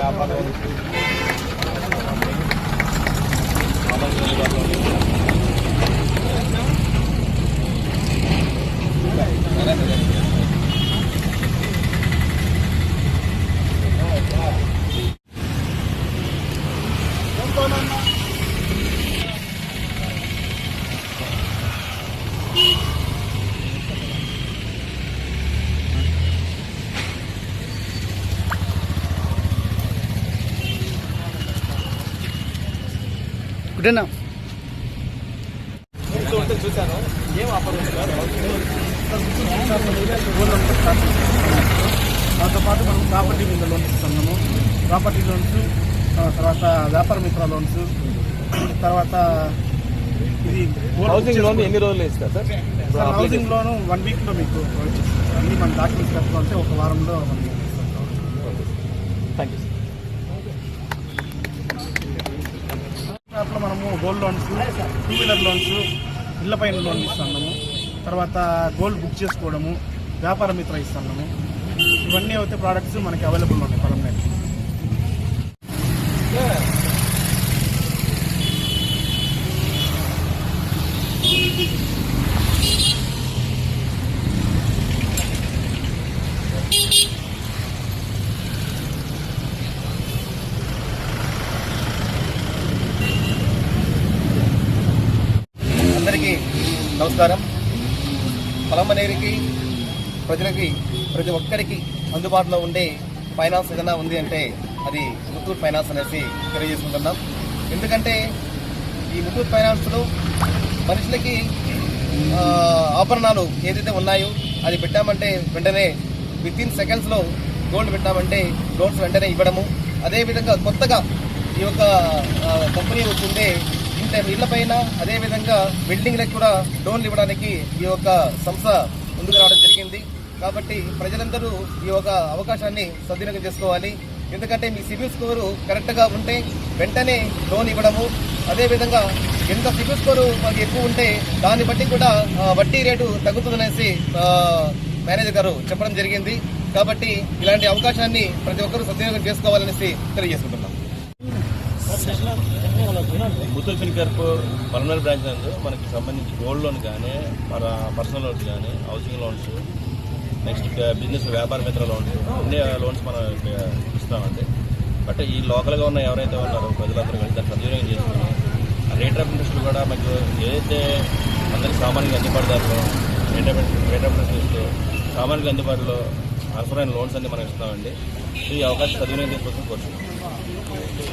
Obrigado. గుడ్డన్నా చూశాను ఏం offer దాంతో పాటు మనం ప్రాపర్టీ మీద లోన్స్ ఇస్తున్నాము ప్రాపర్టీ లోన్స్ తర్వాత వ్యాపార మిత్ర లోన్స్ తర్వాత ఇది హౌసింగ్ లోన్ ఎన్ని రోజులు ఇస్తారు సార్ హౌసింగ్ లోన్ వన్ వీక్లో మీకు. అన్ని మన డాక్యుమెంట్స్ కట్టుకుంటే ఒక వారంలో. థ్యాంక్ యూ కూడా మనము gold loans two wheeler loans ఇళ్ళ పైన లోన్ ఇస్తున్నాము తర్వాత గోల్డ్ బుక్ చేసుకోవడము వ్యాపార మిత్ర ఇస్తున్నాము ఇవన్నీ అయితే ప్రోడక్ట్స్ మనకి అవైలబుల్ ఉన్నాయి పర్మనెంట్ అందరికీ నమస్కారం. పొలమనేరికి ప్రజలకి ప్రతి ఒక్కరికి అందుబాటులో ఉండే ఫైనాన్స్ ఏదైనా ఉంది అంటే అది ముత్తూట్ ఫైనాన్స్ అనేసి తెలియజేసుకుంటున్నాం. ఎందుకంటే ఈ ముత్తూట్ ఫైనాన్స్లో మనుషులకి ఆభరణాలు ఏదైతే ఉన్నాయో అది పెట్టామంటే వెంటనే విత్ ఇన్ సెకండ్స్లో గోల్డ్ పెట్టామంటే లోన్స్ వెంటనే ఇవ్వడము. అదేవిధంగా కొత్తగా ఈ యొక్క కంపెనీ వచ్చిందే అంటే ఇళ్ళ పైన అదేవిధంగా బిల్డింగ్లకు కూడా లోన్లు ఇవ్వడానికి ఈ యొక్క సంస్థ ముందుకు రావడం జరిగింది. కాబట్టి ప్రజలందరూ ఈ యొక్క అవకాశాన్ని సద్వినియోగం చేసుకోవాలి. ఎందుకంటే మీ సిబిల్ స్కోరు కరెక్ట్గా ఉంటే వెంటనే లోన్ ఇవ్వడము. అదేవిధంగా ఎంత సిబిల్ స్కోరు మాకు ఎక్కువ ఉంటే దాన్ని బట్టి కూడా వడ్డీ రేటు తగ్గుతుందనేసి మేనేజర్ గారు చెప్పడం జరిగింది. కాబట్టి ఇలాంటి అవకాశాన్ని ప్రతి ఒక్కరూ సద్వినియోగం చేసుకోవాలనేసి తెలియజేసుకుంటున్నాం. ముత్తూర్ ఫిన్కర్ప్ పల్మనర్ బ్రాంచ్ నందు మనకి సంబంధించి గోల్డ్ లోన్ కానీ మన పర్సనల్ లోన్స్ కానీ హౌసింగ్ లోన్స్ నెక్స్ట్ బిజినెస్ వ్యాపార మిత్ర లోన్స్ అన్ని లోన్స్ మనం ఇస్తామండి. బట్ ఈ లోకల్గా ఉన్న ఎవరైతే ఉన్నారో ప్రజలందరూ కలిసి దాన్ని సద్వినియోగం చేసుకుని రేట్ ఆఫ్ ఇంట్రెస్ట్ కూడా మనకు ఏదైతే అందరికి సామాన్యంగా అందుబాటుదారులో rate of rate of interest సామాన్యంగా అందుబాటులో అవసరమైన లోన్స్ అన్ని మనం ఇస్తామండి ఈ అవకాశం సద్వినియోగం చేసుకోవాల్సిన కోరుతున్నాం